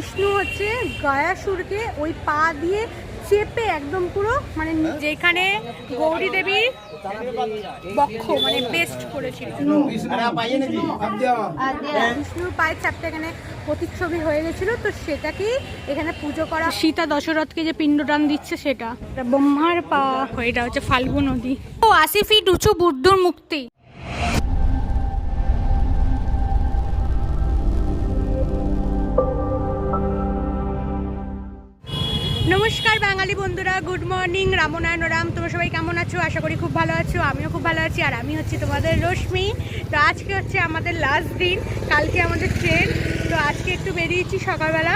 বিষ্ণু হচ্ছে গয়াসুরকে ওই পা দিয়ে চেপে একদম পুরো মানে যেখানে গৌরী দেবীর বক্ষ মানে বেস্ট করেছিল। বিষ্ণুর পায়ের চাপটা এখানে প্রতিচ্ছবি হয়ে গেছিল তো সেটাকেই এখানে পুজো করা সীতা দশরথকে যে পিণ্ডদান দিচ্ছে সেটা। ব্রহ্মার পা। এটা হচ্ছে ফাল্গু নদী। ও আশি ফিট উঁচু বুদ্ধর মুক্তি। নমস্কার বাঙালি বন্ধুরা গুড মর্নিং রামনায়ণ রাম, তোমরা সবাই কেমন আছো? আশা করি খুব ভালো আছো, আমিও খুব ভালো আছি, আর আমি হচ্ছি তোমাদের রশ্মি। তো আজকে হচ্ছে আমাদের লাস্ট দিন, কালকে আমাদের ট্রেন তো আজকে একটু বেরিয়েছি সকালবেলা।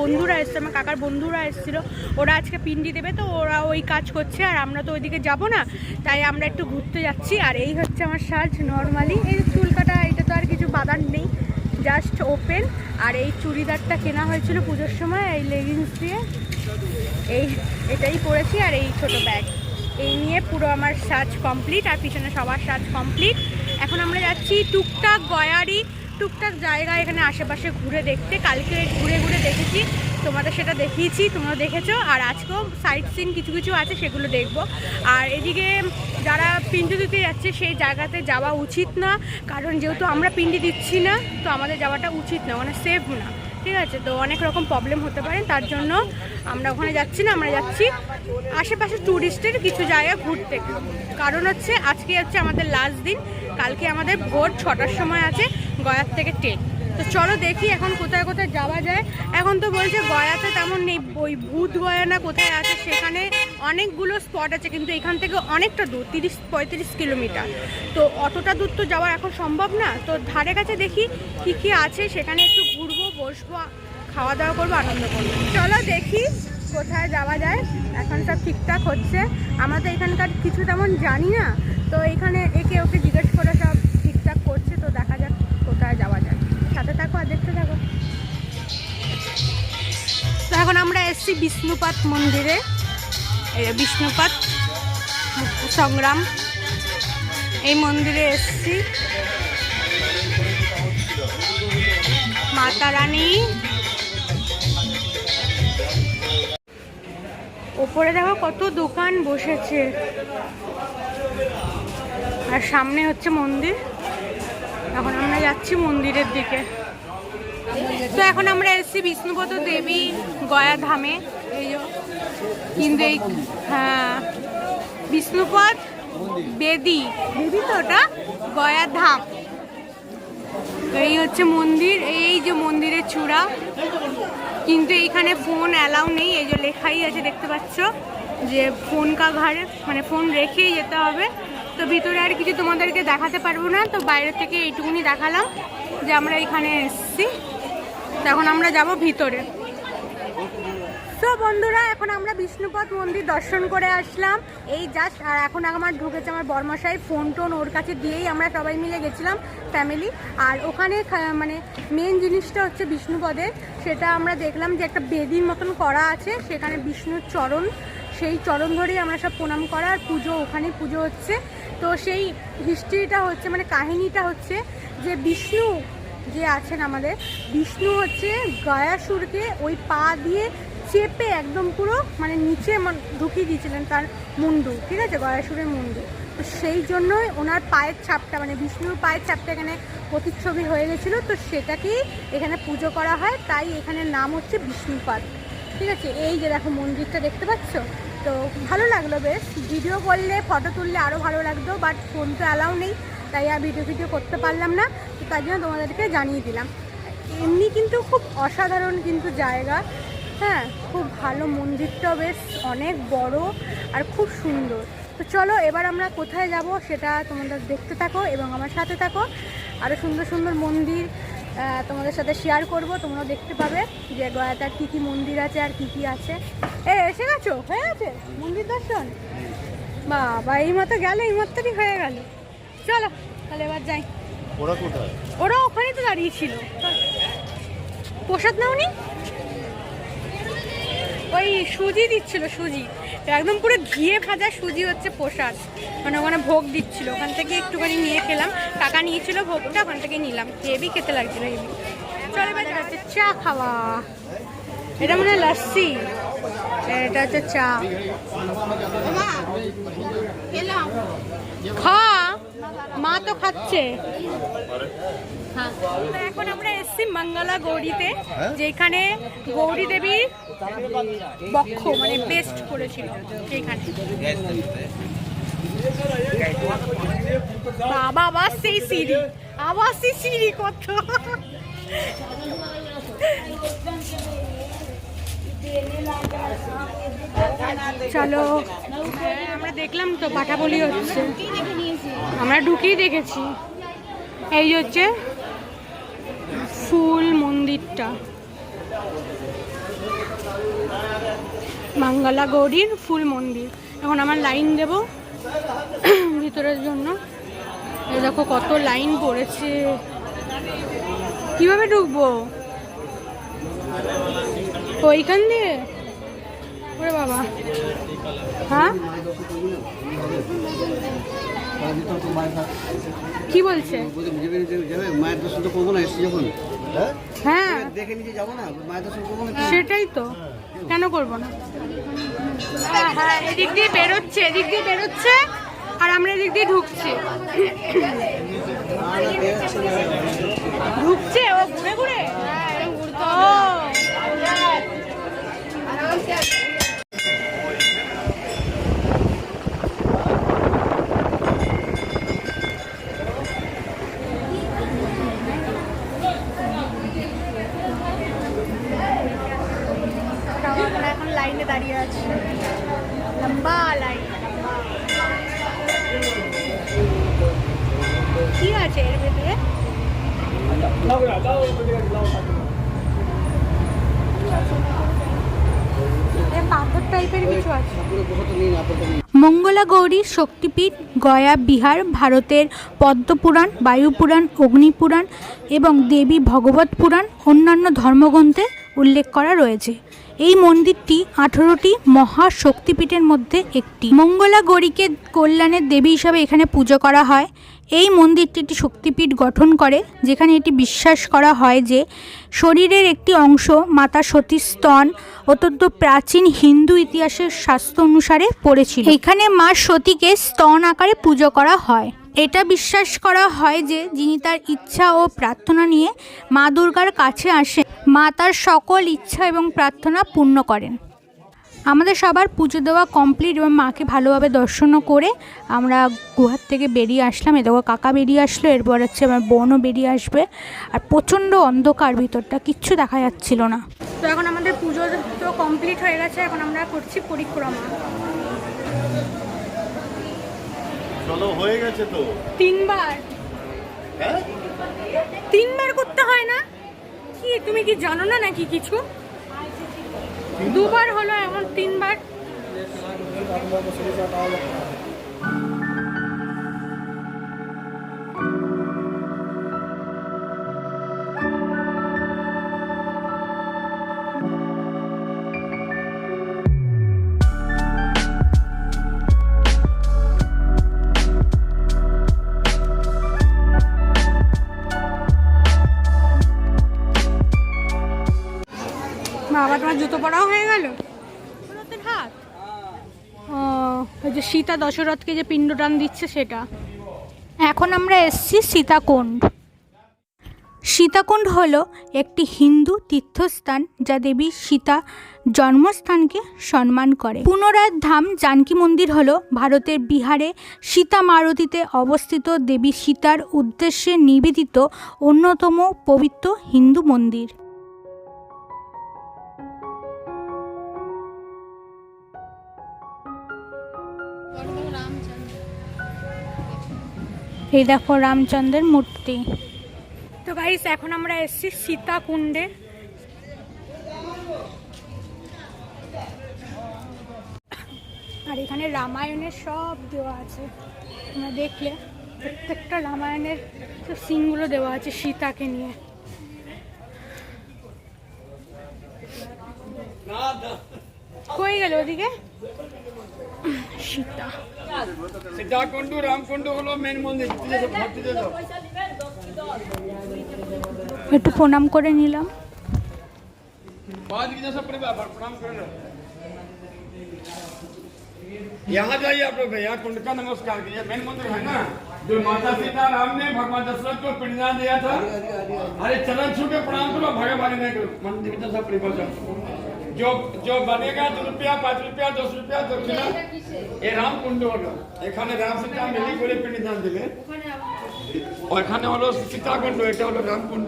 বন্ধুরা এসছে, আমার কাকার বন্ধুরা এসেছিল, ওরা আজকে পিন্ডি দেবে, তো ওরা ওই কাজ করছে, আর আমরা তো ওইদিকে যাব না, তাই আমরা একটু ঘুরতে যাচ্ছি, আর এই হচ্ছে আমার সাজ নর্মালি এই চুল কাটা এটা তো আর কিছু বাদার নেই জাস্ট ওপেন আর এই চুড়িদারটা কেনা হয়েছিল পুজোর সময়, এই লেগিংস দিয়ে। এই, এটাই পরেছি আর এই ছোট ব্যাগ এই নিয়ে পুরো আমার সাজ কমপ্লিট আর পিছনে সবার সাজ কমপ্লিট এখন আমরা যাচ্ছি টুকটাক গয়ারি, টুকটাক জায়গা এখানে আশেপাশে ঘুরে দেখতে। কালকে ঘুরে ঘুরে দেখেছি, তোমাদের সেটা দেখিয়েছি, তোমরা দেখেছ। আর আজকেও সাইট সিন কিছু কিছু আছে, সেগুলো দেখব। আর এদিকে যারা পিন্ডি দিতে যাচ্ছে, সেই জায়গাতে যাওয়া উচিত না। কারণ যেহেতু আমরা পিন্ডি দিচ্ছি না, তো আমাদের যাওয়াটা উচিত না মানে সেফ না। ঠিক আছে, তো অনেক রকম প্রবলেম হতে পারে, তার জন্য আমরা ওখানে যাচ্ছি না, আমরা যাচ্ছি আশেপাশে ট্যুরিস্টের কিছু জায়গা ঘুরতে। কারণ হচ্ছে, আজকে হচ্ছে আমাদের লাস্ট দিন, কালকে আমাদের ভোর ছটার সময় আছে গয়ার থেকে ট্রেন তো চলো দেখি এখন কোথায় কোথায় যাওয়া যায়। এখন তো বলছে গয়াতে তেমন নেই, ওই ভূত গয়া না কোথায় আছে সেখানে অনেকগুলো স্পট আছে, কিন্তু এখান থেকে অনেকটা দূর, তিরিশ, পঁয়ত্রিশ কিলোমিটার। তো অতটা দূর তো যাওয়া এখন সম্ভব না। তো ধারে কাছে দেখি কি কি আছে, সেখানে একটু ঘুরবো, বসবো খাওয়া দাওয়া করব, আনন্দ করব। চলো দেখি কোথায় যাওয়া যায়। এখন সব ঠিকঠাক হচ্ছে। আমরা তো এখানকার কিছু তেমন জানি না। তো এখানে একে ওকে জিজ্ঞেস করে সব এসছি বিষ্ণুপাত মন্দিরে বিষ্ণুপাত সংগ্রাম। এই মন্দিরে এসছি। মাতা রানী। ওপরে দেখো কত দোকান বসেছে। আর সামনে হচ্ছে মন্দির। এখন আমরা যাচ্ছি মন্দিরের দিকে। তো এখন আমরা এসেছি বিষ্ণুপদ দেবী গয়া ধামে। এই কিন্তু এই হ্যাঁ বিষ্ণুপদ বেদি। বেদি তো ওটা? গয়া ধাম। এই হচ্ছে মন্দির, এই যে মন্দিরের চূড়া। কিন্তু এইখানে ফোন অ্যালাউ নেই, এই যে লেখাই আছে, দেখতে পাচ্ছ? যে ফোন কা ঘরে মানে ফোন রেখেই যেতে হবে। তো ভিতরে আর কিছু তোমাদেরকে দেখাতে পারব না, তো বাইরে থেকে এইটুকুনি দেখালাম যে আমরা এখানে এসেছি। তো এখন আমরা যাব ভিতরে। তো বন্ধুরা, এখন আমরা বিষ্ণুপদ মন্দির দর্শন করে আসলাম। এই জাস্ট আর এখন আমার ঢুকেছে আমার বর্মশাই ফোন টোন ওর কাছে দিয়েই আমরা সবাই মিলে গেছিলাম ফ্যামিলি আর ওখানে মানে মেন জিনিসটা হচ্ছে বিষ্ণুপদের, সেটা আমরা দেখলাম যে একটা বেদির মতন করা আছে, সেখানে বিষ্ণুর চরণ, সেই চরণ ধরেই আমরা সব প্রণাম করা, আর পুজো ওখানেই পুজো হচ্ছে। তো সেই হিস্ট্রিটা হচ্ছে মানে কাহিনীটা হচ্ছে যে বিষ্ণু যে আছেন আমাদের। বিষ্ণু হচ্ছে গয়াসুরকে ওই পা দিয়ে চেপে একদম পুরো মানে নিচে ঢুকিয়ে দিয়েছিলেন তার মুন্ডু, ঠিক আছে? গয়াসুরের মুন্ডু। তো সেই জন্যই ওনার পায়ের ছাপটা মানে বিষ্ণুর পায়ের ছাপটা এখানে প্রতিচ্ছবি হয়ে গেছিল। তো সেটাকেই এখানে পুজো করা হয়। তাই এখানে নাম হচ্ছে বিষ্ণুপাদ ঠিক আছে? এই যে দেখো মন্দিরটা দেখতে পাচ্ছ? তো ভালো লাগল বেশ। ভিডিও করলে, ফটো তুললে আরও ভালো লাগতো, বাট ফোন তো অ্যালাউ নেই। তাই আর ভিডিও ভিডিও করতে পারলাম না। তো তাই জন্য তোমাদেরকে জানিয়ে দিলাম। এমনি কিন্তু খুব অসাধারণ কিন্তু জায়গা। হ্যাঁ খুব ভালো মন্দিরটাও বেশ অনেক বড় আর খুব সুন্দর। তো চলো এবার আমরা কোথায় যাব সেটা তোমাদের দেখতে থাকো এবং আমার সাথে থাকো। আরও সুন্দর সুন্দর মন্দির তোমাদের সাথে শেয়ার করব। তোমরা দেখতে পাবে যে গয়াতার কী কী মন্দির আছে আর কী কী আছে। এ, এসে গেছো? হয়ে গেছে? মন্দির দর্শন? বাবা, এই মতো গেলে, এই মাত্রই হয়ে গেল। চলো, তাহলে এবার যাই। ওরা কোথায়? ওরা ওখানেই তো দাঁড়িয়েছিল। প্রসাদ নাওনি? ওই সুজি দিচ্ছিল সুজি। একদম পুরো ঘিয়ে ভাজা সুজি হচ্ছে প্রসাদ। মানে ওখানে ভোগ দিচ্ছিল। ওখান থেকে একটুখানি নিয়ে খেলাম। টাকা নিয়েছিল ভোগটা ওখান থেকে নিলাম। হেভি খেতে লাগছিল হেভি। চল এবার হচ্ছে চা খাওয়া। এটা মনে হয় লাস্সি। এটা হচ্ছে চা। খা মা তো খাচ্ছে। হ্যাঁ। এখন আমরা এসছি মঙ্গলা গৌরীতে যেখানে গৌরী দেবী বক্ষ মানে বেস্ট করেছিল সেইখানে। বাবা আবার সেই সিঁড়ি আবার সেই সিঁড়ি কত। চলো। আমরা দেখলাম তো পাঠা বলি হচ্ছে। আমরা ঢুকেই দেখেছি। এই হচ্ছে ফুল মন্দিরটা। মাঙ্গলা গৌরীর ফুল মন্দির। এখন আমার লাইন দেব ভিতরের জন্য। দেখো কত লাইন পড়েছে। কীভাবে ঢুকবো? ওইখান দিয়ে? ওরে বাবা। হ্যাঁ? কি বলছে? যখন হ্যাঁ। দেখে নিজে যাব না সেটাই তো। কেন করব না? হ্যাঁ হ্যাঁ এদিক দিয়ে বেরোচ্ছে, এদিক দিয়ে বেরোচ্ছে, আর আমরা এদিক দিয়ে ঢুকছি। ঢুকছে? ও, ঘুরে ঘুরে ও আমরা এখন লাইনে দাঁড়িয়ে আছি লম্বা লাইন কি আছে এর ভেতরে এ পাথর টাইপের কিছু আছে মঙ্গলা গৌরী, শক্তিপীঠ, গয়া, বিহার, ভারতের পদ্মপুরাণ, বায়ুপুরাণ, অগ্নিপুরাণ এবং দেবী ভগবত পুরাণ অন্যান্য ধর্মগ্রন্থে উল্লেখ করা রয়েছে। এই মন্দিরটি আঠেরোটি মহা শক্তিপীঠের মধ্যে একটি। মঙ্গলা গৌরীকে কল্যাণের দেবী হিসাবে এখানে পুজো করা হয়। এই মন্দিরটি একটি শক্তিপীঠ গঠন করে, যেখানে এটি বিশ্বাস করা হয় যে শরীরের একটি অংশ মাতা সতীর স্তন অত্যন্ত প্রাচীন হিন্দু ইতিহাসের শাস্ত্র অনুসারে পড়েছিল। এখানে মা সতীকে স্তন আকারে পুজো করা হয়। এটা বিশ্বাস করা হয় যে যিনি তার ইচ্ছা ও প্রার্থনা নিয়ে মা দুর্গার কাছে আসেন। মা তার সকল ইচ্ছা এবং প্রার্থনা পূর্ণ করেন। আমাদের সবার পুজো দেওয়া কমপ্লিট এবং মাকে ভালোভাবে দর্শনও করে আমরা গুহার থেকে বেরিয়ে আসলাম। এদিকে কাকা বেরিয়ে আসলো এরপর হচ্ছে আমার বোনও বেরিয়ে আসবে। আর প্রচণ্ড অন্ধকার ভিতরটা কিচ্ছু দেখা যাচ্ছিল না। তো এখন আমাদের পুজো তো কমপ্লিট হয়ে গেছে এখন আমরা করছি পরিক্রমা। চলো হয়ে গেছে তো। তিনবার। হ্যাঁ? তিনবার করতে হয় না? কি তুমি কি জানো না নাকি কিছু? দুবার হলো এমন তিনবার। জুতো পরাও হয়ে গেল? হাত। ও ওই যে সীতা দশরথকে যে পিণ্ডদান দিচ্ছে সেটা। এখন আমরা এসছি সীতাকুণ্ড। সীতাকুণ্ড হলো একটি হিন্দু তীর্থস্থান যা দেবী সীতা জন্মস্থানকে সম্মান করে। পুনরায় ধাম জানকী মন্দির হলো ভারতের বিহারে সীতা মারুতিতে অবস্থিত দেবী সীতার উদ্দেশ্যে নিবেদিত অন্যতম পবিত্র হিন্দু মন্দির। এই দেখো রামচন্দ্রের মূর্তি। তো গাইস এখন আমরা এসেছি সীতাকুণ্ডে। আর এখানে রামায়ণের সব দেওয়া আছে। তোমরা দেখলে, প্রত্যেকটা রামায়ণের সব সিনগুলো দেওয়া আছে সীতাকে নিয়ে। কই গেল ওদিকে? সীতা। সীতাকুণ্ড রামকুণ্ড হলো মেন মন্দির একটু প্রণাম করে নিলাম बाद की जैसा परिवार प्रणाम कर लो यहाँ जाइए आप लोग यहाँ कुंड का नमस्कार कीजिए मेन मंदिर है ना जो माता सीता राम ने भगवान दशरथ को पिंडदान दिया था अरे चरण छू के प्रणाम करो भागा भागी नहीं करो मंदिर की जैसा परिवार जाओ। जो जो बनेगा दो रुपया पाँच रुपया दस रुपया दक्षिणा ये राम कुंड होगा এখানে রাম সীতা মিলি করে পিণ্ডিদান দিলে ওখানে হলো সীতাকুণ্ড এটা হলো রামকুণ্ড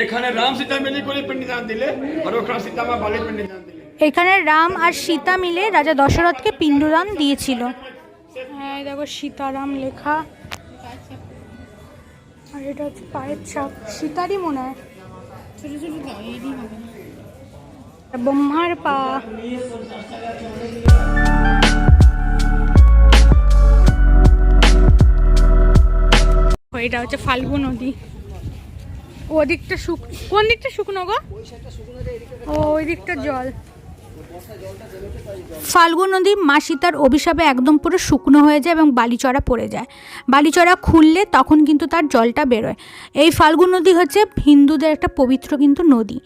এখানে রাম সীতা মিলি করে পিণ্ডিদান দিলে আর ওখানে সীতা মা বালি পিণ্ডিদান দিলে এখানে রাম আর সীতা মিলে রাজা দশরথকে পিণ্ডদান দিয়েছিল হ্যাঁ এই দেখো সীতারাম লেখা আর এটা হচ্ছে পায়ের ছাপ সীতারই মনে হয় ব্রহ্মার পা। এটা হচ্ছে ফাল্গু নদী। ওদিকটা শুক কোন দিকটা শুকনো গো? ওই দিকটা জল। ফাল্গু নদী মা সীতার অভিশাপে একদম পুরো শুকনো হয়ে যায় এবং বালিচড়া পড়ে যায়। বালিচড়া খুললে তখন কিন্তু তার জলটা বেরোয়। এই ফাল্গু নদী হচ্ছে হিন্দুদের একটা পবিত্র কিন্তু নদী।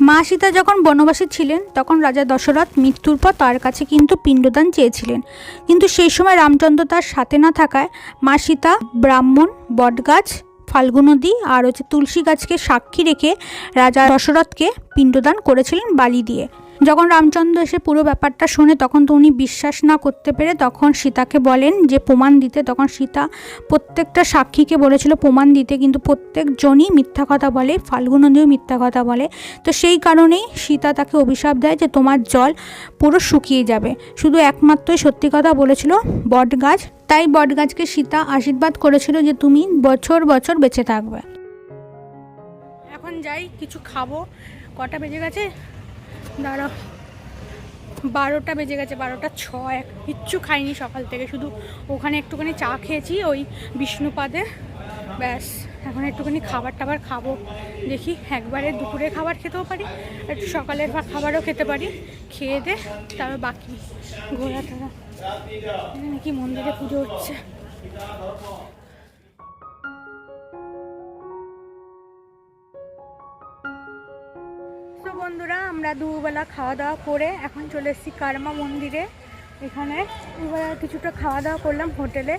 মা সীতা যখন বনবাসী ছিলেন, তখন রাজা দশরথ মৃত্যুর পর তার কাছে কিন্তু পিণ্ডদান চেয়েছিলেন। কিন্তু সেই সময় রামচন্দ্র তার সাথে না থাকায় মা সীতা, ব্রাহ্মণ, বটগাছ ফাল্গু নদী আর হচ্ছে তুলসী গাছকে সাক্ষী রেখে রাজা দশরথকে পিণ্ডদান করেছিলেন বালি দিয়ে। যখন রামচন্দ্র এসে পুরো ব্যাপারটা শোনে তখন তো উনি বিশ্বাস না করতে পেরে তখন সীতাকে বলেন যে প্রমাণ দিতে। তখন সীতা প্রত্যেকটা সাক্ষীকে বলেছিল প্রমাণ দিতে, কিন্তু প্রত্যেকজনই মিথ্যা কথা বলে ফাল্গু নদীও মিথ্যা কথা বলে। তো সেই কারণেই সীতা তাকে অভিশাপ দেয় যে তোমার জল পুরো শুকিয়ে যাবে। শুধু একমাত্রই সত্যি কথা বলেছিল বট গাছ তাই বট গাছকে সীতা আশীর্বাদ করেছিল যে তুমি বছর বছর বেঁচে থাকবে। এখন যাই, কিছু খাব। কটা বেজে গেছে? দাঁড়াও। বারোটা বেজে গেছে, বারোটা ছয়। কিচ্ছু খাইনি সকাল থেকে, শুধু ওখানে একটুখানি চা খেয়েছি, ওই বিষ্ণুপাদে। ব্যাস, এখন একটুখানি খাবার টাবার খাব। দেখি একবারে দুপুরে খাবার খেতেও পারি একটু সকালের বা খাবারও খেতে পারি। খেয়ে দে, তারপর বাকি। ঘোরা টোরা নাকি মন্দিরে পুজো হচ্ছে। তো বন্ধুরা, আমরা দুবেলা খাওয়া দাওয়া করে এখন চলে এসেছি কারমা মন্দিরে। এখানে দুবেলা কিছুটা খাওয়া দাওয়া করলাম হোটেলে।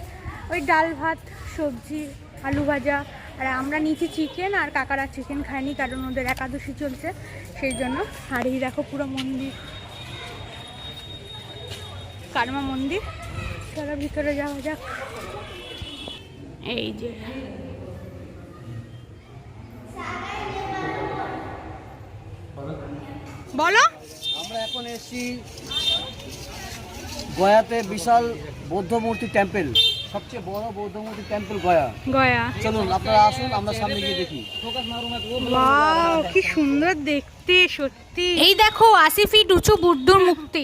ওই ডাল ভাত, সবজি, আলু ভাজা, আর আমরা নিয়েছি চিকেন, আর কাকারা চিকেন খায়নি কারণ ওদের একাদশী চলছে, সেই জন্য এই দেখো পুরো মন্দির। কারমা মন্দির। চলো ভিতরে যাওয়া যাক। এই যে। বলো। আমরা এখন এসেছি গয়াতে বিশাল বৌদ্ধ মূর্তি টেম্পল সবচেয়ে বড় বৌদ্ধ মূর্তি টেম্পল গয়া। গয়া। চলুন আপনারা আসুন আমরা সামনে গিয়ে দেখি। ওয়াও কি সুন্দর দেখতে সত্যি। এই দেখো আশি ফিট উঁচু বুদ্ধ মুক্তি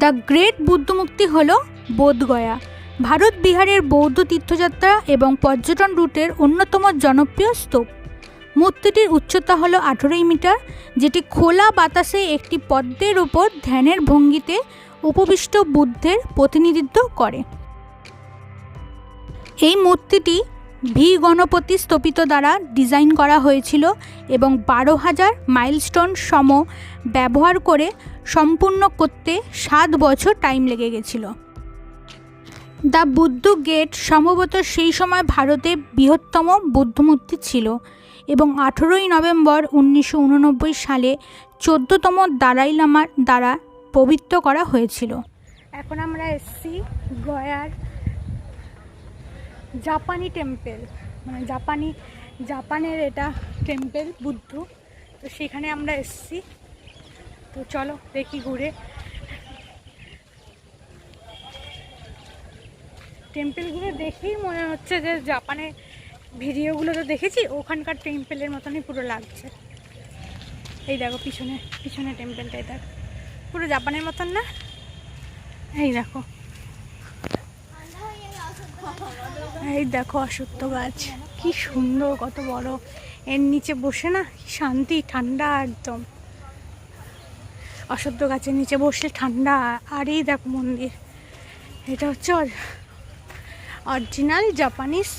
দ্য গ্রেট বুদ্ধমুক্তি হল বোধগয়া। ভারত বিহারের বৌদ্ধ তীর্থযাত্রা এবং পর্যটন রুটের অন্যতম জনপ্রিয় স্তূপ। মূর্তিটির উচ্চতা হলো আঠেরোই মিটার, যেটি খোলা বাতাসে একটি পদ্মের উপর ধ্যানের ভঙ্গিতে উপবিষ্ট বুদ্ধের প্রতিনিধিত্ব করে। এই মূর্তিটি ভি গণপতি স্থপিত দ্বারা ডিজাইন করা হয়েছিল এবং বারো হাজার মাইলস্টোন সম ব্যবহার করে সম্পূর্ণ করতে সাত বছর টাইম লেগে গেছিল। দ্য বুদ্ধ গেট সম্ভবত সেই সময় ভারতে বৃহত্তম বুদ্ধমূর্তি ছিল এবং আঠেরোই নভেম্বর উনিশশো উননব্বই সালে চোদ্দতম দালাই লামার দ্বারা পবিত্র করা হয়েছিল। এখন আমরা এসছি গয়ার জাপানি টেম্পেল মানে জাপানি, জাপানের এটা টেম্পেল, বুদ্ধ। তো সেখানে আমরা এসছি। তো চলো দেখি ঘুরে। টেম্পেলগুলো দেখেই মনে হচ্ছে যে জাপানে ভিডিওগুলো তো দেখেছি, ওখানকার টেম্পেলের মতনই পুরো লাগছে। এই দেখো পিছনে পিছনে টেম্পেলটাই দেখ। পুরো জাপানের মতন না? এই দেখো। এই দেখো অশ্বত্থ গাছ। কি সুন্দর, কত বড়। এর নিচে বসে না শান্তি, ঠান্ডা একদম। অশ্বত্থ গাছের নিচে বসে ঠান্ডা, আর এই দেখো মন্দির। এটা হচ্ছে অরিজিনাল জাপানিজ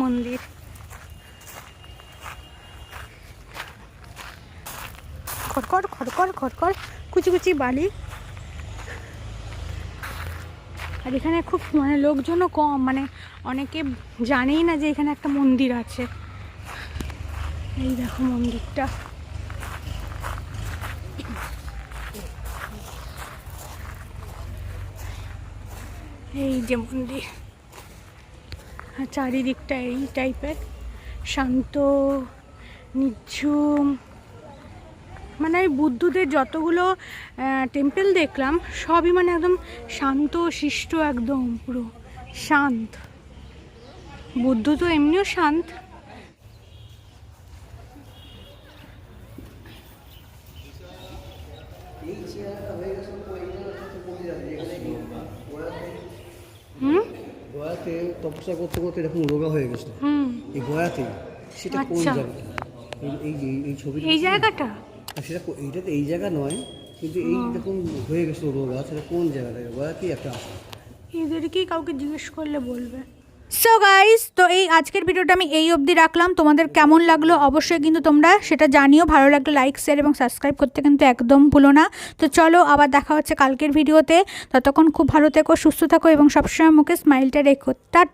মন্দির। খড়কড় খড়কড় খড়কড় কুচি কুচি বালি। আর এখানে খুব মানে লোকজনও কম মানে অনেকে জানেই না যে এখানে একটা মন্দির আছে। এই দেখো মন্দিরটা। এই যে মন্দির। চারিদিকটা এই টাইপের শান্ত, নিঝুম। মানে আমি বুদ্ধদের যতগুলো টেম্পেল দেখলাম সবই মানে একদম শান্ত শিষ্ট একদম পুরো। শান্ত। বুদ্ধ তো এমনিও শান্ত। হুম? গয়াতে তপস্যা করতে করতে এরকম রোগা হয়ে গেছে হুম। এই গয়াতে সেটা কোন আচ্ছা। জায়গা এই এই এই ছবি এই জায়গাটা? সেটা কো- এইটাতে এই জায়গা নয় কিন্তু এই রকম হয়ে গেছিল রোগা সেটা কোন জায়গাটা? গয়াতেই একটা আছে এদেরকেই কাউকে জিজ্ঞেস করলে বলবে। সো গাইস তো এই আজকের ভিডিওটা আমি এই অবধি রাখলাম। তোমাদের কেমন লাগল অবশ্যই কিন্তু তোমরা সেটা জানিও। ভালো লাগলে লাইক শেয়ার এবং সাবস্ক্রাইব করতে কিন্তু একদম ভুলো না। তো চলো আবার দেখা হচ্ছে কালকের ভিডিওতে। ততক্ষণ খুব ভালো থেকো সুস্থ থাকো এবং সবসময় মুখে স্মাইলটা রেখো। টা